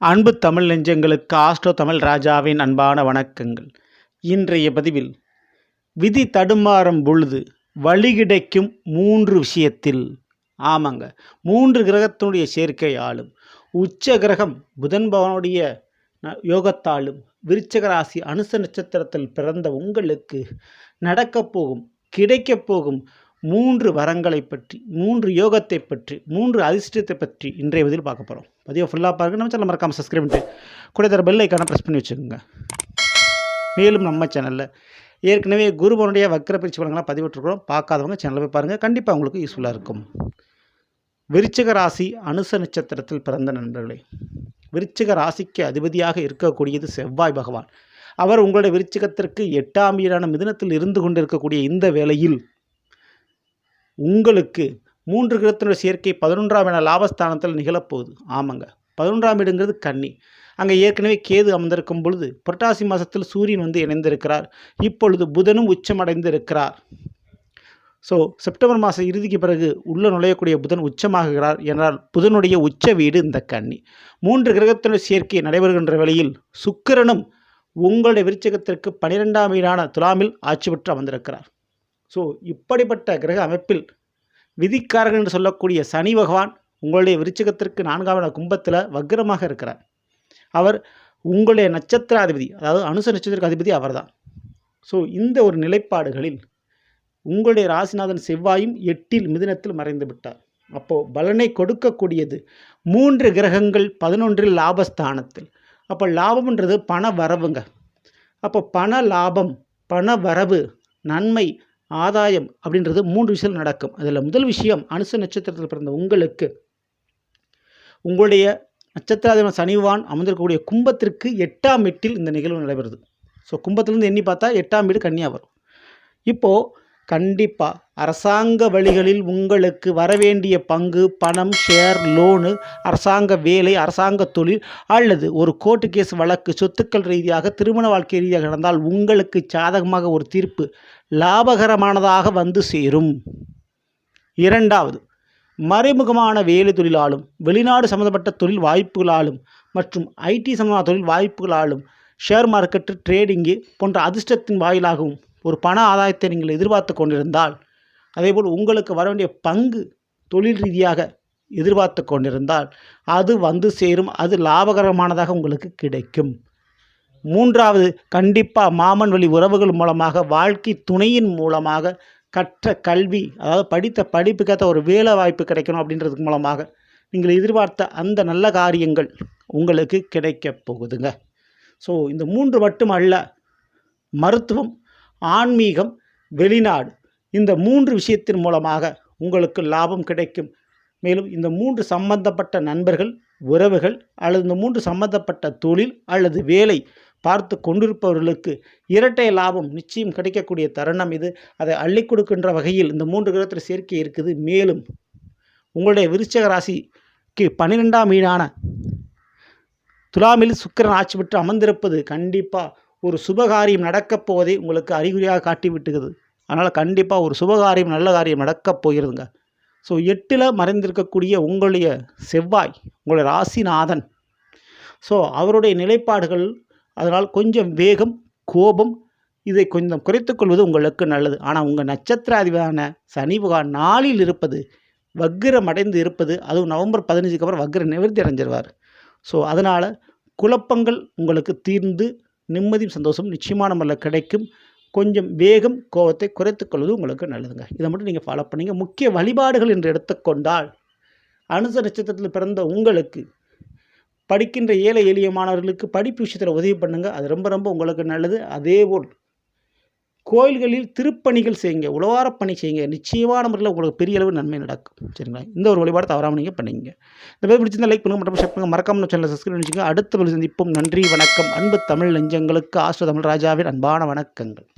அன்பு தமிழ் நெஞ்சங்களுக்கு ஆஸ்ட்ரோ தமிழ் ராஜாவின் அன்பான வணக்கங்கள். இன்றைய பதிவில் விதி தடுமாறும் பொழுது வழி கிடைக்கும் மூன்று விஷயத்தில் ஆமாங்க மூன்று கிரகத்தினுடைய சேர்க்கை ஆளும் உச்ச கிரகம் புதன் பவனுடைய ந- யோகத்தாலும் விருச்சகராசி அனுச நட்சத்திரத்தில் பிறந்த உங்களுக்கு நடக்கப் போகும் கிடைக்கப் போகும் மூன்று வரங்களை பற்றி மூன்று யோகத்தை பற்றி மூன்று அதிர்ஷ்டத்தை பற்றி இன்றைய பதில் பார்க்க போகிறோம் பதிவை ஃபுல்லாக பாருங்க. நம்ம சேனல் மறக்காமல் சப்ஸ்கிரைப் பண்ணிட்டு கூட தர பெல் ஐக்கான ப்ரெஸ் பண்ணி வச்சுக்கோங்க. மேலும் நம்ம சேனலில் ஏற்கனவே குருபனுடைய வக்கர பிரிச்சு பலங்களாக பதிவிட்டுருக்கிறோம். பார்க்காதவங்க சேனலில் போய் பாருங்கள் கண்டிப்பாக உங்களுக்கு யூஸ்ஃபுல்லாக இருக்கும். விருச்சிக ராசி அனுச நட்சத்திரத்தில் பிறந்த நண்பர்களே விருச்சிக ராசிக்கு அதிபதியாக இருக்கக்கூடியது செவ்வாய் பகவான். அவர் உங்களுடைய விருச்சிகத்திற்கு எட்டாம் வீடான மிதனத்தில் இருந்து கொண்டிருக்கக்கூடிய இந்த வேளையில் உங்களுக்கு மூன்று கிரகத்தினுடைய சேர்க்கை பதினொன்றாம் இட லாபஸ்தானத்தில் நிகழப்போகுது. ஆமாங்க. பதினொன்றாம் இடங்கிறது கன்னி. அங்கே ஏற்கனவே கேது அமர்ந்திருக்கும் பொழுது புரட்டாசி மாதத்தில் சூரியன் வந்து இணைந்திருக்கிறார். இப்பொழுது புதனும் உச்சமடைந்திருக்கிறார். ஸோ செப்டம்பர் மாத இறுதிக்கு பிறகு உள்ளே நுழையக்கூடிய புதன் உச்சமாகுகிறார் என்றால் புதனுடைய உச்ச வீடு இந்த கன்னி. மூன்று கிரகத்தினுடைய சேர்க்கை நடைபெறுகின்ற வேளையில் சுக்கிரனும் உங்களுடைய விருச்சகத்திற்கு பனிரெண்டாம் வீடான துலாமில் ஆட்சி பெற்று அமர்ந்திருக்கிறார். ஸோ இப்படிப்பட்ட கிரக அமைப்பில் விதிக்காரகன் என்று சொல்லக்கூடிய சனி பகவான் உங்களுடைய விருச்சகத்திற்கு நான்காம் இட கும்பத்தில் வக்ரமாக இருக்கிறார். அவர் உங்களுடைய நட்சத்திராதிபதி அதாவது அனுச நட்சத்திர அதிபதி அவர்தான். ஸோ இந்த ஒரு நிலைப்பாடுகளில் உங்களுடைய ராசிநாதன் செவ்வாயும் எட்டில் மிதினத்தில் மறைந்து விட்டார். அப்போது பலனை கொடுக்கக்கூடியது மூன்று கிரகங்கள் பதினொன்றில் லாபஸ்தானத்தில். அப்போ லாபம்ன்றது பண வரவுங்க. அப்போ பண லாபம் பண வரவு நன்மை ஆதாயம் அப்படின்றது மூன்று விஷயம் நடக்கும். அதில் முதல் விஷயம் அனுச நட்சத்திரத்தில் பிறந்த உங்களுக்கு. உங்களுடைய நட்சத்திராதிபன் சனிவான் அமர்ந்திருக்கக்கூடிய கும்பத்திற்கு எட்டாம் எட்டில் இந்த நிகழ்வு நடைபெறுது. ஸோ கும்பத்திலேருந்து எண்ணி பார்த்தா எட்டாம் வீடு கன்னியாக வரும். இப்போது கண்டிப்பாக அரசாங்க வழிகளில் உங்களுக்கு வரவேண்டிய பங்கு பணம் ஷேர் லோனு அரசாங்க வேலை அரசாங்க தொழில் அல்லது ஒரு கோர்ட்டு கேஸ் வழக்கு சொத்துக்கள் ரீதியாக திருமண வாழ்க்கை ரீதியாக நடந்தால் உங்களுக்கு சாதகமாக ஒரு தீர்ப்பு லாபகரமானதாக வந்து சேரும். இரண்டாவது மறைமுகமான வேலை தொழிலாலும் வெளிநாடு சம்பந்தப்பட்ட தொழில் வாய்ப்புகளாலும் மற்றும் ஐடி சம்பந்தமான தொழில் வாய்ப்புகளாலும் ஷேர் மார்க்கெட்டு ட்ரேடிங்கு போன்ற அதிர்ஷ்டத்தின் வாயிலாகவும் ஒரு பண ஆதாயத்தை நீங்கள் எதிர்பார்த்து கொண்டிருந்தால் அதேபோல் உங்களுக்கு வர வேண்டிய பங்கு தொழில் ரீதியாக எதிர்பார்த்து கொண்டிருந்தால் அது வந்து சேரும் அது லாபகரமானதாக உங்களுக்கு கிடைக்கும். மூன்றாவது கண்டிப்பாக மாமன் வழி உறவுகள் மூலமாக வாழ்க்கை துணையின் மூலமாக கற்ற கல்வி அதாவது படித்த படிப்புக்கேற்ற ஒரு வேலை வாய்ப்பு கிடைக்கணும் அப்படின்றதுக்கு மூலமாக நீங்கள் எதிர்பார்த்த அந்த நல்ல காரியங்கள் உங்களுக்கு கிடைக்கப் போகுதுங்க. ஸோ இந்த மூன்று மட்டும் அல்ல மருத்துவம் ஆன்மீகம் வெளிநாடு. இந்த மூன்று விஷயத்தின் மூலமாக உங்களுக்கு லாபம் கிடைக்கும். மேலும் இந்த மூன்று சம்பந்தப்பட்ட நண்பர்கள் உறவுகள் அல்லது இந்த மூன்று சம்பந்தப்பட்ட தொழில் அல்லது வேலை பார்த்து கொண்டிருப்பவர்களுக்கு இரட்டை லாபம் நிச்சயம் கிடைக்கக்கூடிய தருணம் இது. அதை அள்ளி கொடுக்கின்ற வகையில் இந்த மூன்று கிரகத்தில் சேர்க்கை இருக்குது. மேலும் உங்களுடைய விருச்சக ராசிக்கு பன்னிரெண்டாம் வீடான துலாமில் சுக்கிரன் ஆட்சி பெற்று அமர்ந்திருப்பது கண்டிப்பாக ஒரு சுபகாரியம் நடக்கப் போவதை உங்களுக்கு அறிகுறியாக காட்டி விட்டுகிறது அதனால் கண்டிப்பாக ஒரு சுபகாரியம் நல்ல காரியம் நடக்கப் போகிறதுங்க. ஸோ எட்டில் மறைந்திருக்கக்கூடிய உங்களுடைய செவ்வாய் உங்களுடைய ராசிநாதன். ஸோ அவருடைய நிலைப்பாடுகள் அதனால் கொஞ்சம் வேகம் கோபம் இதை கொஞ்சம் குறைத்துக்கொள்வது உங்களுக்கு நல்லது. ஆனால் உங்கள் நட்சத்திராதிபதியான சனி பகவான் நாளில் இருப்பது வக்கிரம் அடைந்து இருப்பது அதுவும் நவம்பர் பதினஞ்சுக்கு அப்புறம் வக்கிர நிவர்த்தி அடைஞ்சிருவார். ஸோ அதனால் குழப்பங்கள் உங்களுக்கு தீர்ந்து நிம்மதியும் சந்தோஷம் நிச்சயமான முறையில் கிடைக்கும். கொஞ்சம் வேகம் கோபத்தை குறைத்துக்கொள்வது உங்களுக்கு நல்லதுங்க. இதை மட்டும் நீங்கள் ஃபாலோ பண்ணீங்க. முக்கிய வழிபாடுகள் என்று எடுத்துக்கொண்டால் அனுச நட்சத்திரத்தில் பிறந்த உங்களுக்கு படிக்கின்ற ஏழை எளிய மாணவர்களுக்கு படிப்பு விஷயத்தில் உதவி பண்ணுங்கள் அது ரொம்ப ரொம்ப உங்களுக்கு நல்லது. அதேபோல் கோயில்களில் திருப்பணிகள் செய்யுங்க. உழவாரப் பணி செய்யுங்க. நிச்சயமான முறையில் உங்களுக்கு பெரிய அளவு நன்மை நடக்கும். சரிங்களா? இந்த ஒரு வழிபாடு தவறாமல் நீங்கள் பண்ணிங்க. இந்த மாதிரி பிடிச்சிருந்தா லைக் பண்ணுங்க. மட்டும் ஷேர் பண்ணுங்க. மறக்காமல் சேனலை சப்ஸ்கிரைப் பண்ணிச்சுங்க அடுத்த ஒரு சந்திப்போம். நன்றி வணக்கம். அன்பு தமிழ் நெஞ்சங்களுக்கு ஆஸ்வ தமிழ் ராஜாவின் அன்பான வணக்கங்கள்.